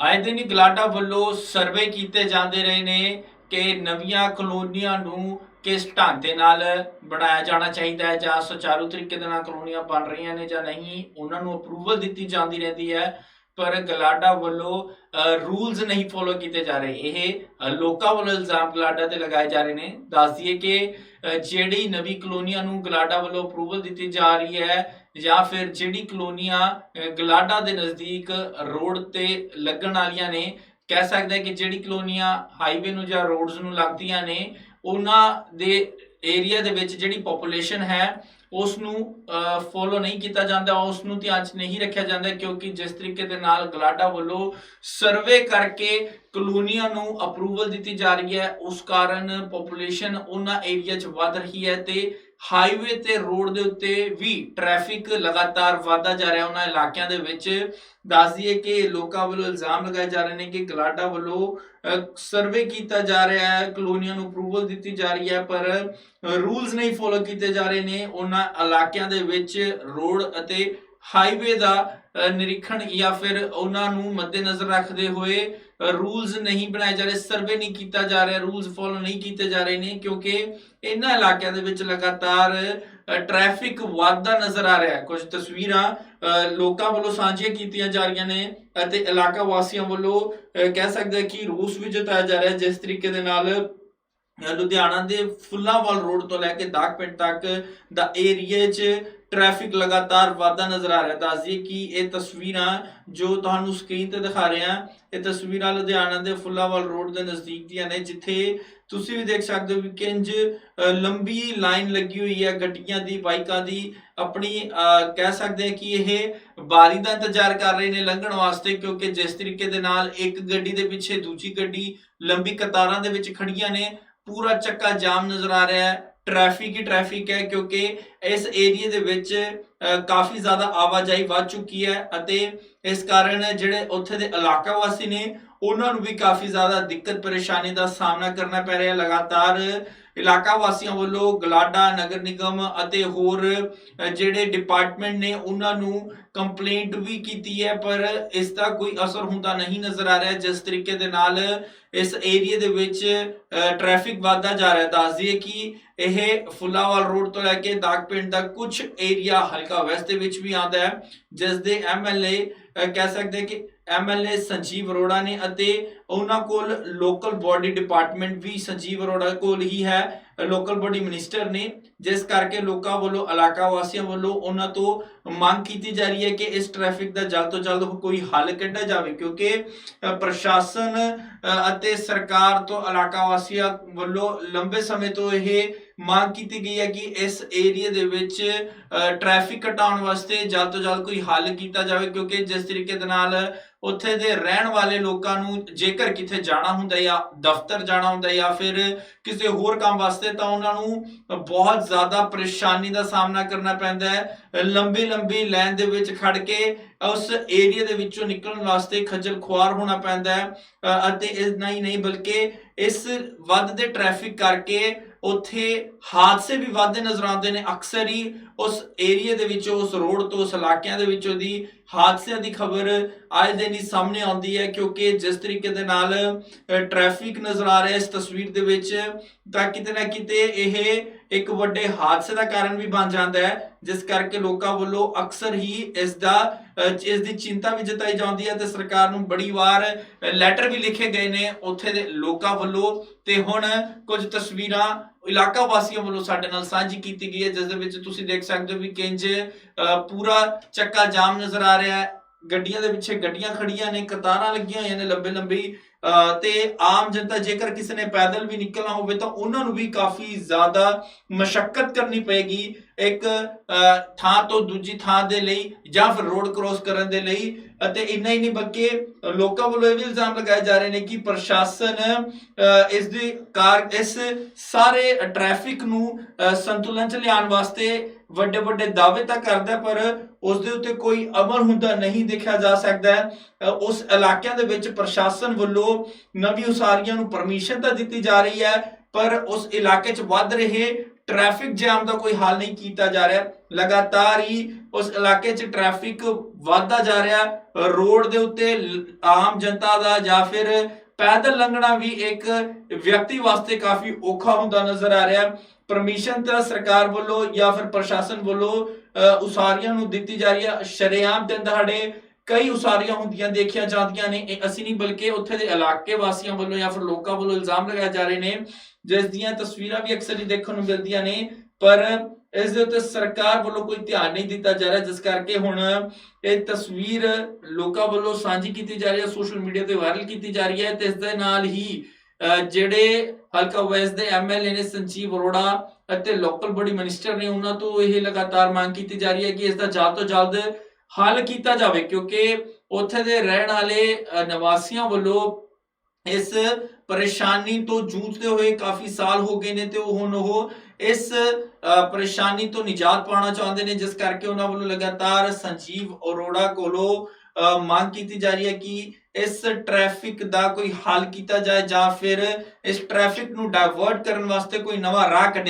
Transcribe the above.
ਆਏ ਦਿਨ ਹੀ ਗਲਾਡਾ ਵੱਲੋਂ ਸਰਵੇ ਕੀਤੇ ਜਾਂਦੇ ਰਹੇ ਨੇ ਕਿ ਨਵੀਆਂ ਕਲੋਨੀਆਂ ਨੂੰ ਕਿਸ ਢਾਂਚੇ ਨਾਲ ਬਣਾਇਆ ਜਾਣਾ ਚਾਹੀਦਾ ਹੈ ਜਾਂ ਸੁਚਾਰੂ ਤਰੀਕੇ ਦੇ ਨਾਲ ਕਲੋਨੀਆਂ ਬਣ ਰਹੀਆਂ ਨੇ ਜਾਂ ਨਹੀਂ, ਉਹਨਾਂ ਨੂੰ ਅਪਰੂਵਲ ਦਿੱਤੀ ਜਾਂਦੀ ਰਹਿੰਦੀ ਹੈ। ਪਰ ਗਲਾਡਾ ਵੱਲੋਂ ਰੂਲਸ ਨਹੀਂ ਫੋਲੋ ਕੀਤੇ ਜਾ ਰਹੇ। ਇਹ ਲੋਕਾਂ ਵੱਲੋਂ ਇਲਜ਼ਾਮ ਗਲਾਡਾ ਤੇ ਲਗਾਏ ਜਾ ਰਹੇ ਨੇ। ਦੱਸ ਦਈਏ ਕਿ ਜਿਹੜੀ ਨਵੀਂ ਕਲੋਨੀਆਂ ਨੂੰ ਗਲਾਡਾ ਵੱਲੋਂ ਅਪਰੂਵਲ ਦਿੱਤੀ ਜਾ ਰਹੀ ਹੈ, ਜਾਂ ਫਿਰ ਜਿਹੜੀ ਕਲੋਨੀਆਂ ਗਲਾਡਾ ਦੇ ਨਜ਼ਦੀਕ ਰੋਡ ਤੇ ਲੱਗਣ ਵਾਲੀਆਂ ਨੇ, ਕਹਿ ਸਕਦੇ ਹਾਂ ਕਿ ਜਿਹੜੀ ਕਲੋਨੀਆਂ ਹਾਈਵੇ ਨੂੰ ਜਾਂ ਰੋਡਸ ਨੂੰ ਲੱਗਦੀਆਂ ਨੇ, ਉਹਨਾਂ ਦੇ ਏਰੀਆ ਦੇ ਵਿੱਚ ਜਿਹੜੀ ਪੋਪੂਲੇਸ਼ਨ ਹੈ ਉਸ ਨੂੰ ਫੋਲੋ ਨਹੀਂ ਕੀਤਾ ਜਾਂਦਾ ਉਸ ਨੂੰ ਧਿਆਨ 'ਚ ਨਹੀਂ ਰੱਖਿਆ ਜਾਂਦਾ ਕਿਉਂਕਿ ਜਿਸ ਤਰੀਕੇ ਦੇ ਨਾਲ ਗਲਾਡਾ ਵੱਲੋਂ ਸਰਵੇ ਕਰਕੇ ਕਲੋਨੀਆਂ ਨੂੰ ਅਪਰੂਵਲ ਦਿੱਤੀ ਜਾ ਰਹੀ ਹੈ, ਉਸ ਕਾਰਨ ਪੋਪੂਲੇਸ਼ਨ ਉਹਨਾਂ ਏਰੀਆ 'ਚ ਵੱਧ ਰਹੀ ਹੈ ਤੇ ਹਾਈਵੇ ਤੇ ਰੋਡ ਦੇ ਉੱਤੇ ਵੀ ਟ੍ਰੈਫਿਕ ਲਗਾਤਾਰ ਵਧਦਾ ਜਾ ਰਿਹਾ, ਉਹਨਾਂ ਇਲਾਕਿਆਂ ਦੇ ਵਿੱਚ। ਦੱਸ ਦਈਏ ਕਿ ਲੋਕਾਂ ਵੱਲੋਂ ਇਲਜ਼ਾਮ ਲਗਾਏ ਜਾ ਰਹੇ ਨੇ ਕਿ ਗਲਾਡਾ ਵੱਲੋਂ ਸਰਵੇ ਕੀਤਾ ਜਾ ਰਿਹਾ ਹੈ, ਕਲੋਨੀਆਂ ਨੂੰ ਅਪਰੂਵਲ ਦਿੱਤੀ ਜਾ ਰਹੀ ਹੈ, ਪਰ ਰੂਲਸ ਨਹੀਂ ਫੋਲੋ ਕੀਤੇ ਜਾ ਰਹੇ ਨੇ। ਉਹਨਾਂ ਇਲਾਕਿਆਂ ਦੇ ਵਿੱਚ ਰੋਡ ਅਤੇ ਹਾਈਵੇ ਦਾ ਨਿਰੀਖਣ ਜਾਂ ਫਿਰ ਉਹਨਾਂ ਨੂੰ ਮੱਦੇਨਜ਼ਰ ਰੱਖਦੇ ਹੋਏ ਰੂਲਸ ਨਹੀਂ ਬਣਾਏ ਜਾ ਰਹੇ, ਸਰਵੇ ਨਹੀਂ ਕੀਤਾ ਜਾ ਰਿਹਾ, ਰੂਲਸ ਫੋਲੋ ਨਹੀਂ ਕੀਤੇ ਜਾ ਰਹੇ ਨੇ, ਕਿਉਂਕਿ ਇਹਨਾਂ ਇਲਾਕਿਆਂ ਦੇ ਵਿੱਚ ਲਗਾਤਾਰ ਟ੍ਰੈਫਿਕ ਵਧਦਾ ਨਜ਼ਰ ਆ ਰਿਹਾ ਹੈ। ਕੁਝ ਤਸਵੀਰਾਂ ਲੋਕਾਂ ਵੱਲੋਂ ਸਾਂਝੀਆਂ ਕੀਤੀਆਂ ਜਾ ਰਹੀਆਂ ਨੇ ਅਤੇ ਇਲਾਕਾ ਵਾਸੀਆਂ ਵੱਲੋਂ ਕਹਿ ਸਕਦੇ ਹਾਂ ਕਿ ਰੂਸ ਵੀ ਜਤਾਇਆ ਜਾ ਰਿਹਾ ਜਿਸ ਤਰੀਕੇ ਦੇ ਨਾਲ ਲੁਧਿਆਣਾ ਦੇ ਫੁੱਲਾਂਵਾਲ ਰੋਡ ਤੋਂ ਲੈ ਕੇ ਦਾਗ ਪਿੰਡ ਤੱਕ ਦਾ ਏਰੀਆ 'ਚ ਟ੍ਰੈਫਿਕ ਲਗਾਤਾਰ ਵਾਧਾ ਨਜ਼ਰ ਆ ਰਿਹਾ। ਦੱਸਦੀ ਕਿ ਇਹ ਤਸਵੀਰਾਂ ਜੋ ਤੁਹਾਨੂੰ ਸਕਰੀਨ ਤੇ ਦਿਖਾ ਰਹੇ ਹਾਂ ਇਹ ਤਸਵੀਰਾਂ ਲੁਧਿਆਣਾ ਦੇ ਫੁੱਲਾਂਵਾਲ ਰੋਡ ਦੇ ਨਜ਼ਦੀਕ ਦੀਆਂ ਨੇ ਜਿੱਥੇ ਤੁਸੀਂ ਵੀ ਦੇਖ ਸਕਦੇ ਹੋ ਵੀ ਕਿੰਜ ਲੰਬੀ ਲਾਈਨ ਲੱਗੀ ਹੋਈ ਹੈ ਗੱਡੀਆਂ ਦੀ ਬਾਈਕਾਂ ਦੀ। ਆਪਣੀ ਅ, ਕਹਿ ਸਕਦੇ ਹਾਂ ਕਿ ਇਹ ਬਾਰੀ ਦਾ ਇੰਤਜ਼ਾਰ ਕਰ ਰਹੇ ਨੇ ਲੰਘਣ ਵਾਸਤੇ ਕਿਉਂਕਿ ਜਿਸ ਤਰੀਕੇ ਦੇ ਨਾਲ ਇੱਕ ਗੱਡੀ ਦੇ ਪਿੱਛੇ ਦੂਜੀ ਗੱਡੀ ਲੰਬੀ ਕਤਾਰਾਂ ਦੇ ਵਿੱਚ ਖੜੀਆਂ ਨੇ। ਪੂਰਾ ਚੱਕਾ ਜਾਮ ਨਜ਼ਰ ਆ ਰਿਹਾ ਹੈ। ਟ੍ਰੈਫਿਕ ਹੀ ਟ੍ਰੈਫਿਕ ਹੈ ਕਿਉਂਕਿ ਇਸ ਏਰੀਆ ਦੇ ਵਿੱਚ ਕਾਫੀ ਜ਼ਿਆਦਾ ਆਵਾਜਾਈ ਵੱਧ ਚੁੱਕੀ ਹੈ ਅਤੇ ਇਸ ਕਾਰਨ ਜਿਹੜੇ ਉੱਥੇ ਦੇ ਇਲਾਕਾ ਵਾਸੀ ਨੇ, ਉਹਨਾਂ ਨੂੰ ਵੀ ਕਾਫੀ ਜ਼ਿਆਦਾ ਦਿੱਕਤ ਪਰੇਸ਼ਾਨੀ ਦਾ ਸਾਹਮਣਾ ਕਰਨਾ ਪੈ ਰਿਹਾ ਲਗਾਤਾਰ ਇਲਾਕਾ ਵਾਸੀਆਂ ਵੱਲੋਂ ਗਲਾਡਾ, ਨਗਰ ਨਿਗਮ ਅਤੇ ਹੋਰ ਜਿਹੜੇ ਡਿਪਾਰਟਮੈਂਟ ਨੇ, ਉਹਨਾਂ ਨੂੰ ਕੰਪਲੇਂਟ ਵੀ ਕੀਤੀ ਹੈ, ਪਰ ਇਸ ਦਾ ਕੋਈ ਅਸਰ ਹੁੰਦਾ ਨਹੀਂ ਨਜ਼ਰ ਆ ਰਿਹਾ ਜਿਸ ਤਰੀਕੇ ਦੇ ਨਾਲ ਇਸ ਏਰੀਆ ਦੇ ਵਿੱਚ ਟ੍ਰੈਫਿਕ ਵਧਦਾ ਜਾ ਰਿਹਾ ਹੈ। ਦੱਸ ਦਈਏ ਕਿ ਇਹ ਫੁੱਲਾਵਾਲ ਰੋਡ ਤੋਂ ਲੈ ਕੇ ਦਾਗ ਪਿੰਡ ਦਾ ਕੁਝ ਏਰੀਆ ਹਲਕਾ ਵੈਸਟ ਦੇ ਵਿੱਚ ਵੀ ਆਉਂਦਾ ਹੈ ਜਿਸ ਦੇ ਐਮਐਲਏ ਕਹਿ ਸਕਦੇ ਕਿ ਐਮਐਲਏ ਸੰਜੀਵ ਅਰੋੜਾ ਨੇ ਅਤੇ ਉਹਨਾਂ ਕੋਲ ਲੋਕਲ ਬਾਡੀ ਡਿਪਾਰਟਮੈਂਟ ਵੀ ਸੰਜੀਵ ਅਰੋੜਾ ਕੋਲ ਹੀ ਹੈ ਲੋਕਲ ਬਾਡੀ ਮਿਨਿਸਟਰ ਨੇ, ਜਿਸ ਕਰਕੇ ਲੋਕਾਂ ਵੱਲੋਂ, ਇਲਾਕਾ ਵਾਸੀਆਂ ਵੱਲੋਂ ਉਹਨਾਂ ਤੋਂ ਮੰਗ ਕੀਤੀ ਜਾ ਰਹੀ ਹੈ ਕਿ ਇਸ ਟ੍ਰੈਫਿਕ ਦਾ ਜਲਦ ਤੋਂ ਜਲਦ ਕੋਈ ਹੱਲ ਕੱਢਿਆ ਜਾਵੇ, ਕਿਉਂਕਿ ਪ੍ਰਸ਼ਾਸਨ ਅਤੇ ਸਰਕਾਰ ਤੋਂ ਇਲਾਕਾ ਵਾਸੀਆਂ ਵੱਲੋਂ ਲੰਬੇ ਸਮੇਂ ਤੋਂ ਇਹ ਮੰਗ ਕੀਤੀ ਗਈ ਹੈ ਕਿ ਇਸ ਏਰੀਆ ਦੇ ਵਿੱਚ ਟ੍ਰੈਫਿਕ ਘਟਾਉਣ ਵਾਸਤੇ ਜਲਦ ਤੋਂ ਜਲਦ ਕੋਈ ਹੱਲ ਕੀਤਾ ਜਾਵੇ, ਕਿਉਂਕਿ ਜਿਸ ਤਰੀਕੇ ਦੇ ਨਾਲ ਉੱਥੇ ਦੇ ਰਹਿਣ ਵਾਲੇ ਲੋਕਾਂ ਨੂੰ ਜੇਕਰ ਕਿਤੇ ਜਾਣਾ ਹੁੰਦਾ ਜਾਂ ਦਫ਼ਤਰ ਜਾਣਾ ਹੁੰਦਾ ਜਾਂ ਫਿਰ ਕਿਸੇ ਹੋਰ ਕੰਮ ਵਾਸਤੇ, ਤਾਂ ਉਹਨਾਂ ਨੂੰ ਬਹੁਤ ਜ਼ਿਆਦਾ ਪਰੇਸ਼ਾਨੀ ਦਾ ਸਾਹਮਣਾ ਕਰਨਾ ਪੈਂਦਾ ਹੈ। ਲੰਬੀ ਲੰਬੀ ਲਾਈਨ ਦੇ ਵਿੱਚ ਖੜ ਕੇ ਉਸ ਏਰੀਆ ਦੇ ਵਿੱਚੋਂ ਨਿਕਲਣ ਵਾਸਤੇ ਖੱਜਲ ਖੁਆਰ ਹੋਣਾ ਪੈਂਦਾ ਹੈ ਅਤੇ ਇਸ ਨਹੀਂ ਨਹੀਂ ਬਲਕਿ ਇਸ ਵੱਧਦੇ ਟ੍ਰੈਫਿਕ ਕਰਕੇ ਉੱਥੇ ਹਾਦਸੇ ਵੀ ਵੱਧਦੇ ਨਜ਼ਰ ਆਉਂਦੇ ਨੇ। ਅਕਸਰ ਹੀ ਉਸ ਏਰੀਆ ਦੇ ਵਿੱਚੋਂ, ਉਸ ਰੋਡ ਤੋਂ, ਉਸ ਇਲਾਕਿਆਂ ਦੇ ਵਿੱਚੋਂ ਦੀ ਹਾਦਸਿਆਂ ਦੀ ਖਬਰ ਆਏ ਦਿਨ ਹੀ ਸਾਹਮਣੇ ਆਉਂਦੀ ਹੈ, ਕਿਉਂਕਿ ਜਿਸ ਤਰੀਕੇ ਦੇ ਨਾਲ ਟ੍ਰੈਫਿਕ ਨਜ਼ਰ ਆ ਰਿਹਾ ਇਸ ਤਸਵੀਰ ਦੇ ਵਿੱਚ, ਤਾਂ ਕਿਤੇ ਨਾ ਕਿਤੇ ਇਹ ਇੱਕ ਵੱਡੇ ਹਾਦਸੇ ਦਾ ਕਾਰਨ ਵੀ ਬਣ ਜਾਂਦਾ ਹੈ ਜਿਸ ਕਰਕੇ ਲੋਕਾਂ ਵੱਲੋਂ ਅਕਸਰ ਹੀ ਇਸ ਦਾ ਇਸ ਦੀ ਚਿੰਤਾ ਵੀ ਜਤਾਈ ਜਾਂਦੀ ਹੈ ਤੇ ਸਰਕਾਰ ਨੂੰ ਬੜੀ ਵਾਰ ਲੈਟਰ ਵੀ ਲਿਖੇ ਗਏ ਨੇ ਉੱਥੇ ਦੇ ਲੋਕਾਂ ਵੱਲੋਂ ਤੇ ਹੁਣ ਕੁਝ ਤਸਵੀਰਾਂ ਇਲਾਕਾ ਵਾਸੀਆਂ ਵੱਲੋਂ ਸਾਡੇ ਨਾਲ ਸਾਂਝੀ ਕੀਤੀ ਗਈ ਹੈ ਜਿਸ ਦੇ ਵਿੱਚ ਤੁਸੀਂ ਦੇਖ ਸਕਦੇ ਹੋ ਵੀ ਕਿੰਜ ਅ, ਪੂਰਾ ਚੱਕਾ ਜਾਮ ਨਜ਼ਰ ਆ ਰਿਹਾ ਹੈ। ਗੱਡੀਆਂ ਦੇ ਪਿੱਛੇ ਗੱਡੀਆਂ ਖੜੀਆਂ ਨੇ ਕਤਾਰਾਂ ਲੱਗੀਆਂ ਹੋਈਆਂ ਨੇ ਲੰਬੇ ਲੰਬੀ ਤੇ ਆਮ ਜਨਤਾ ਜੇਕਰ ਕਿਸੇ ਨੇ ਪੈਦਲ ਵੀ ਨਿਕਲਣਾ ਹੋਵੇ ਤਾਂ ਉਹਨਾਂ ਨੂੰ ਵੀ ਕਾਫੀ ਜ਼ਿਆਦਾ ਮਸ਼ੱਕਤ ਕਰਨੀ ਪਏਗੀ ਇੱਕ ਥਾਂ ਤੋਂ ਦੂਜੀ ਥਾਂ ਦੇ ਲਈ ਜਾਂ ਫਿਰ ਰੋਡ ਕ੍ਰੋਸ ਕਰਨ ਦੇ ਲਈ ਅਤੇ ਇੰਨਾ ਹੀ ਨਹੀਂ ਬਲਕਿ ਲੋਕਾਂ ਵੱਲੋਂ ਇਹ ਵੀ ਇਲਜ਼ਾਮ ਲਗਾਏ ਜਾ ਰਹੇ ਨੇ ਕਿ ਪ੍ਰਸ਼ਾਸਨ ਅ, ਇਸ ਦੀ ਕਾਰ ਇਸ ਸਾਰੇ ਟ੍ਰੈਫਿਕ ਨੂੰ ਅ, ਸੰਤੁਲਨ ਚ ਲਿਆਉਣ ਵਾਸਤੇ ਵੱਡੇ ਵੱਡੇ ਦਾਅਵੇ ਤਾਂ ਕਰਦਾ ਪਰ ਉਸ ਦੇ ਉੱਤੇ ਕੋਈ ਅਮਲ ਹੁੰਦਾ ਨਹੀਂ ਦੇਖਿਆ ਜਾ ਸਕਦਾ ਹੈ। ਉਸ ਇਲਾਕਿਆਂ ਦੇ ਵਿੱਚ ਪ੍ਰਸ਼ਾਸਨ ਵੱਲੋਂ ਨਵੀਂ ਉਸਾਰੀਆਂ ਨੂੰ ਪਰਮਿਸ਼ਨ ਤਾਂ ਦਿੱਤੀ ਜਾ ਰਹੀ ਹੈ, ਪਰ ਉਸ ਇਲਾਕੇ 'ਚ ਵੱਧ ਰਹੇ ਟ੍ਰੈਫਿਕ ਜਾਮ ਦਾ ਕੋਈ ਹੱਲ ਨਹੀਂ ਕੀਤਾ ਜਾ ਰਿਹਾ ਲਗਾਤਾਰ ਹੀ ਉਸ ਇਲਾਕੇ 'ਚ ਟ੍ਰੈਫਿਕ ਵਧਦਾ ਜਾ ਰਿਹਾ ਰੋਡ ਦੇ ਉੱਤੇ ਆਮ ਜਨਤਾ ਦਾ ਜਾਂ ਫਿਰ ਪੈਦਲ ਲੰਘਣਾ ਵੀ ਇੱਕ ਵਿਅਕਤੀ ਵਾਸਤੇ ਕਾਫੀ ਔਖਾ ਹੁੰਦਾ ਨਜ਼ਰ ਆ ਰਿਹਾ। ਪਰਮਿਸ਼ਨ ਤਾਂ ਸਰਕਾਰ ਵੱਲੋਂ ਜਾਂ ਫਿਰ ਪ੍ਰਸ਼ਾਸਨ ਵੱਲੋਂ ਅ, ਉਸਾਰੀਆਂ ਨੂੰ ਦਿੱਤੀ ਜਾ ਰਹੀ ਹੈ। ਸ਼ਰੇਆਮ ਦਿਨ ਦਹਾੜੇ ਕਈ ਉਸਾਰੀਆਂ ਹੁੰਦੀਆਂ ਦੇਖੀਆਂ ਜਾਂਦੀਆਂ ਨੇ। ਇਹ ਅਸੀਂ ਨਹੀਂ ਬਲਕਿ ਉੱਥੇ ਦੇ ਇਲਾਕੇ ਵਾਸੀਆਂ ਵੱਲੋਂ ਜਾਂ ਫਿਰ ਲੋਕਾਂ ਵੱਲੋਂ ਇਲਜ਼ਾਮ ਲਗਾਏ ਜਾ ਰਹੇ ਨੇ। ਜਿਸ ਦੀਆਂ ਤਸਵੀਰਾਂ ਵੀ ਅਕਸਰ ਹੀ ਦੇਖਣ ਨੂੰ ਮਿਲਦੀਆਂ ਨੇ। ਪਰ ਇਸ ਦੇ ਉੱਤੇ ਸਰਕਾਰ ਵੱਲੋਂ ਕੋਈ ਧਿਆਨ ਨਹੀਂ ਦਿੱਤਾ ਜਾ ਰਿਹਾ, ਜਿਸ ਕਰਕੇ ਹੁਣ ਇਹ ਤਸਵੀਰ ਲੋਕਾਂ ਵੱਲੋਂ ਸਾਂਝੀ ਕੀਤੀ ਜਾ ਰਹੀ ਹੈ, ਸੋਸ਼ਲ ਮੀਡੀਆ ਤੇ ਵਾਇਰਲ ਕੀਤੀ ਜਾ ਰਹੀ ਹੈ ਤੇ ਇਸ ਦੇ ਨਾਲ ਹੀ ਜਿਹੜੇ ਹਲਕਾ ਵੈਸ ਦੇ ਐਮਐਲਏ ਨੇ ਸੰਜੀਵ ਅਰੋੜਾ ਅਤੇ ਲੋਕਲ ਬੋਡੀ ਮਿਨਿਸਟਰ ਨੇ ਉਹਨਾਂ ਤੋਂ ਇਹ ਲਗਾਤਾਰ ਮੰਗ ਕੀਤੀ ਜਾ ਰਹੀ ਹੈ ਕਿ ਇਸ ਦਾ ਜਲਦ ਤੋਂ ਜਲਦ ਹੱਲ ਕੀਤਾ ਜਾਵੇ, ਕਿਉਂਕਿ ਉੱਥੇ ਦੇ ਰਹਿਣ ਵਾਲੇ ਨਿਵਾਸੀਆਂ ਵੱਲੋਂ ਇਸ ਪਰੇਸ਼ਾਨੀ ਤੋਂ ਜੂਝਦੇ ਹੋਏ ਕਾਫੀ ਸਾਲ ਹੋ ਗਏ ਨੇ ਤੇ ਉਹ ਹੁਣ ਉਹ ਇਸ ਅਹ, ਪਰੇਸ਼ਾਨੀ ਤੋਂ ਨਿਜਾਤ ਪਾਉਣਾ ਚਾਹੁੰਦੇ ਨੇ ਜਿਸ ਕਰਕੇ ਉਹਨਾਂ ਵੱਲੋਂ ਲਗਾਤਾਰ ਸੰਜੀਵ ਅਰੋੜਾ ਕੋਲੋਂ ਅਹ, ਮੰਗ ਕੀਤੀ ਜਾ ਰਹੀ ਹੈ ਕਿ ਇਸ ਟ੍ਰੈਫਿਕ ਦਾ ਕੋਈ ਹੱਲ ਕੀਤਾ ਜਾਏ ਜਾਂ ਫਿਰ ਇਸ ਟ੍ਰੈਫਿਕ ਨੂੰ ਡਾਇਵਰਟ ਕਰਨ ਵਾਸਤੇ ਕੋਈ ਨਵਾਂ ਰਾਹ ਕੱਢਿਆ